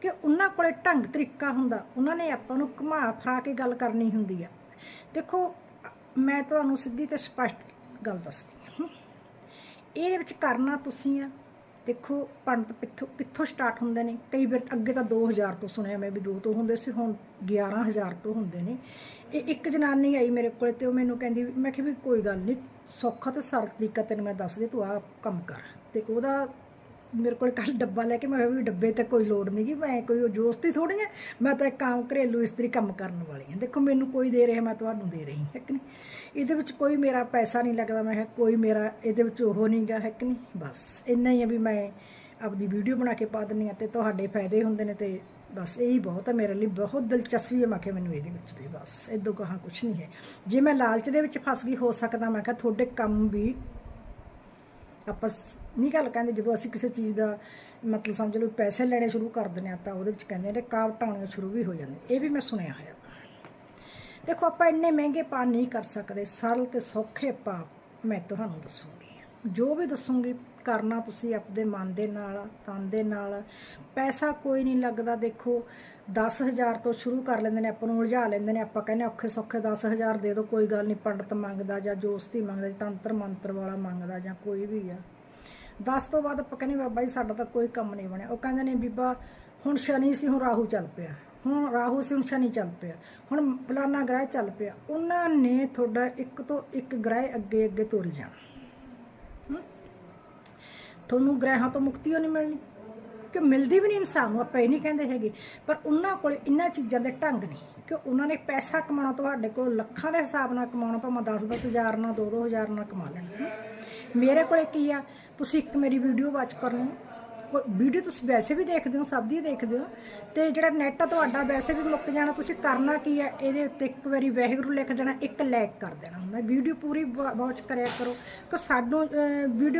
ਕਿ ਉਹਨਾਂ ਕੋਲੇ ਢੰਗ ਤਰੀਕਾ ਹੁੰਦਾ, ਉਹਨਾਂ ਨੇ ਆਪਾਂ ਨੂੰ ਘੁਮਾ ਫਰਾ ਕੇ ਗੱਲ ਕਰਨੀ ਹੁੰਦੀ ਆ। ਦੇਖੋ, ਮੈਂ ਤੁਹਾਨੂੰ ਸਿੱਧੀ ਤੇ ਸਪਸ਼ਟ ਗੱਲ ਦੱਸਦੀ ਹਾਂ। ਇਹਦੇ ਵਿੱਚ ਕਰਨਾ ਤੁਸੀਂ ਆ। ਦੇਖੋ, ਪੰਡਤ ਪਿੱਥੋਂ ਕਿੱਥੋਂ ਸਟਾਰਟ ਹੁੰਦੇ ਨੇ। ਕਈ ਵਾਰ ਅੱਗੇ ਤਾਂ 2000 ਤੋਂ ਸੁਣਿਆ ਮੈਂ ਵੀ 2 ਤੋਂ ਹੁੰਦੇ ਸੀ, ਹੁਣ 11000 ਤੋਂ ਹੁੰਦੇ ਨੇ। ਇਹ ਇੱਕ ਜਨਾਨੀ ਆਈ ਮੇਰੇ ਕੋਲ ਤੇ ਉਹ ਮੈਨੂੰ ਕਹਿੰਦੀ ਵੀ- ਮੈਂ ਕਿਹਾ ਵੀ ਕੋਈ ਗੱਲ ਨਹੀਂ ਸੌਖਾ ਤੇ ਸਰਲ ਤਰੀਕਾ ਤੈਨੂੰ ਮੈਂ ਦੱਸ ਦੇ ਤੂੰ ਆਹ ਕੰਮ ਕਰ। ਤੇ ਉਹਦਾ ਮੇਰੇ ਕੋਲ ਕੱਲ ਡੱਬਾ ਲੈ ਕੇ ਮੈਂ ਵੀ ਡੱਬੇ ਤੇ ਕੋਈ ਲੋੜ ਨਹੀਂ ਮੈਂ ਕੋਈ ਉਹ ਜੋਸਤੀ ਥੋੜੀ ਹੈ ਮੈਂ ਤਾਂ ਇੱਕ ਕੰਮ ਘਰੇਲੂ ਇਸਤਰੀ ਕੰਮ ਕਰਨ ਵਾਲੀ ਹਾਂ ਦੇਖੋ, ਮੈਨੂੰ ਕੋਈ ਦੇ ਰਿਹਾ, ਮੈਂ ਤੁਹਾਨੂੰ ਦੇ ਰਹੀ ਹੈ ਕਿ ਨਹੀਂ? ਇਹਦੇ ਵਿੱਚ ਕੋਈ ਮੇਰਾ ਪੈਸਾ ਨਹੀਂ ਲੱਗਦਾ, ਮੈਂ ਕਿਹਾ ਕੋਈ ਮੇਰਾ ਇਹਦੇ ਵਿੱਚ ਉਹ ਨਹੀਂਗਾ ਹੈ ਕਿ ਨਹੀਂ? ਬਸ, ਇੰਨਾ ਹੀ ਆ ਵੀ ਮੈਂ ਆਪਦੀ ਵੀਡੀਓ ਬਣਾ ਕੇ ਪਾ ਦਿੰਦੀ ਹਾਂ ਤੇ ਤੁਹਾਡੇ ਫਾਇਦੇ ਹੁੰਦੇ ਨੇ ਤੇ ਬਸ ਇਹੀ ਬਹੁਤ ਹੈ ਮੇਰੇ ਲਈ, ਬਹੁਤ ਦਿਲਚਸਪੀ ਹੈ ਮੈਂ ਕਿਹਾ ਮੈਨੂੰ ਇਹਦੇ ਵਿੱਚ ਵੀ ਬਸ ਇਦੋਂ ਕਹਾ ਕੁਝ ਨਹੀਂ ਹੈ। ਜੇ ਮੈਂ ਲਾਲਚ ਦੇ ਵਿੱਚ ਫਸ ਗਈ, ਹੋ ਸਕਦਾ, ਮੈਂ ਕਿਹਾ ਤੁਹਾਡੇ ਕੰਮ ਵੀ ਆਪਾਂ ਨਹੀਂ ਗੱਲ ਕਹਿੰਦੇ ਜਦੋਂ ਅਸੀਂ ਕਿਸੇ ਚੀਜ਼ ਦਾ ਮਤਲਬ ਸਮਝ ਲਓ ਪੈਸੇ ਲੈਣੇ ਸ਼ੁਰੂ ਕਰ ਦਿੰਦੇ ਆ ਤਾਂ ਉਹਦੇ ਵਿੱਚ ਕਹਿੰਦੇ ਨੇ ਕਾਵਟਾਂ ਆਉਣੀਆਂ ਸ਼ੁਰੂ ਵੀ ਹੋ ਜਾਂਦੇ। ਇਹ ਵੀ ਮੈਂ ਸੁਣਿਆ ਹੋਇਆ। ਦੇਖੋ ਆਪਾਂ ਇੰਨੇ ਮਹਿੰਗੇ ਪਾ ਨਹੀਂ ਕਰ ਸਕਦੇ। ਸਰਲ ਤੇ ਸੌਖੇ ਪਾ ਮੈਂ ਤੁਹਾਨੂੰ ਦੱਸੂਗੀ। ਜੋ ਵੀ ਦੱਸੂਗੀ, ਕਰਨਾ ਤੁਸੀਂ ਆਪਦੇ ਮਨ ਦੇ ਨਾਲ, ਤਨ ਦੇ ਨਾਲ। ਪੈਸਾ ਕੋਈ ਨਹੀਂ ਲੱਗਦਾ, ਦੇਖੋ 10000 ਤੋਂ ਸ਼ੁਰੂ ਕਰ ਲੈਂਦੇ ਨੇ, ਆਪਾਂ ਨੂੰ ਉਲਝਾ ਲੈਂਦੇ ਨੇ, ਆਪਾਂ ਕਹਿੰਦੇ ਔਖੇ ਸੌਖੇ 10000 ਦੇ ਦਿਓ ਕੋਈ ਗੱਲ ਨਹੀਂ, ਪੰਡਤ ਮੰਗਦਾ ਜਾਂ ਜੋਸਤੀ ਮੰਗਦਾ ਜਾਂ ਤੰਤਰ ਮੰਤਰ ਵਾਲਾ ਮੰਗਦਾ ਜਾਂ ਕੋਈ ਵੀ ਆ। 10 ਤੋਂ ਬਾਅਦ ਆਪਾਂ ਕਹਿੰਦੇ, ਬਾਬਾ ਜੀ, ਸਾਡਾ ਤਾਂ ਕੋਈ ਕੰਮ ਨਹੀਂ ਬਣਿਆ। ਉਹ ਕਹਿੰਦੇ ਨੇ, ਬੀਬਾ, ਹੁਣ ਸ਼ਨੀ ਸੀ, ਹੁਣ ਰਾਹੂ ਚੱਲ ਪਿਆ। ਹੁਣ ਰਾਹੂ ਸੀ, ਹੁਣ ਸ਼ਨੀ ਚੱਲ ਪਿਆ। ਹੁਣ ਫਲਾਨਾ ਗ੍ਰਹਿ ਚੱਲ ਪਿਆ। ਉਹਨਾਂ ਨੇ ਤੁਹਾਡਾ ਇੱਕ ਤੋਂ ਇੱਕ ਗ੍ਰਹਿ ਅੱਗੇ ਅੱਗੇ ਤੋਰੀ ਜਾਣਾ। ਤੁਹਾਨੂੰ ਗ੍ਰਹਿਾਂ ਤੋਂ ਮੁਕਤੀ ਉਹ ਨਹੀਂ ਮਿਲਣੀ। ਕਿ ਮਿਲਦੀ ਵੀ ਨਹੀਂ ਇਨਸਾਨ ਨੂੰ, ਆਪਾਂ ਇਹ ਨਹੀਂ ਕਹਿੰਦੇ ਹੈਗੇ। ਪਰ ਉਹਨਾਂ ਕੋਲ ਇਹਨਾਂ ਚੀਜ਼ਾਂ ਦੇ ਢੰਗ ਨਹੀਂ ਕਿ ਉਹਨਾਂ ਨੇ ਪੈਸਾ ਕਮਾਉਣਾ ਤੁਹਾਡੇ ਕੋਲ, ਲੱਖਾਂ ਦੇ ਹਿਸਾਬ ਨਾਲ ਕਮਾਉਣਾ, ਭਾਵੇਂ 10-10 ਹਜ਼ਾਰ ਨਾਲ 2-2 ਹਜ਼ਾਰ ਨਾਲ ਕਮਾ ਲੈਣਾ। ਮੇਰੇ ਕੋਲੇ ਕੀ ਆ, ਤੁਸੀਂ ਇੱਕ ਮੇਰੀ ਵੀਡੀਓ ਵਾਚ ਕਰਨੀ ਕੋਈ ਵੀਡੀਓ ਤੁਸੀਂ ਵੈਸੇ ਵੀ ਦੇਖਦੇ ਹੋ, ਸਭ ਦੀ ਦੇਖਦੇ ਹੋ। ਤੇ ਜਿਹੜਾ ਨੈਟ ਆ ਤੁਹਾਡਾ, ਵੈਸੇ ਵੀ ਮੁੱਕ ਜਾਣਾ, ਤੁਸੀਂ ਕਰਨਾ ਕੀ ਹੈ ਇਹਦੇ ਉੱਤੇ ਇੱਕ ਵਾਰੀ ਵਾਹਿਗੁਰੂ ਲਿਖ ਦੇਣਾ, ਇੱਕ ਲਾਈਕ ਕਰ ਦੇਣਾ ਹੁੰਦਾ। ਵੀਡੀਓ ਪੂਰੀ ਵਾਚ ਕਰਿਆ ਕਰੋ। ਕਿ ਸਾਨੂੰ ਵੀਡੀਓ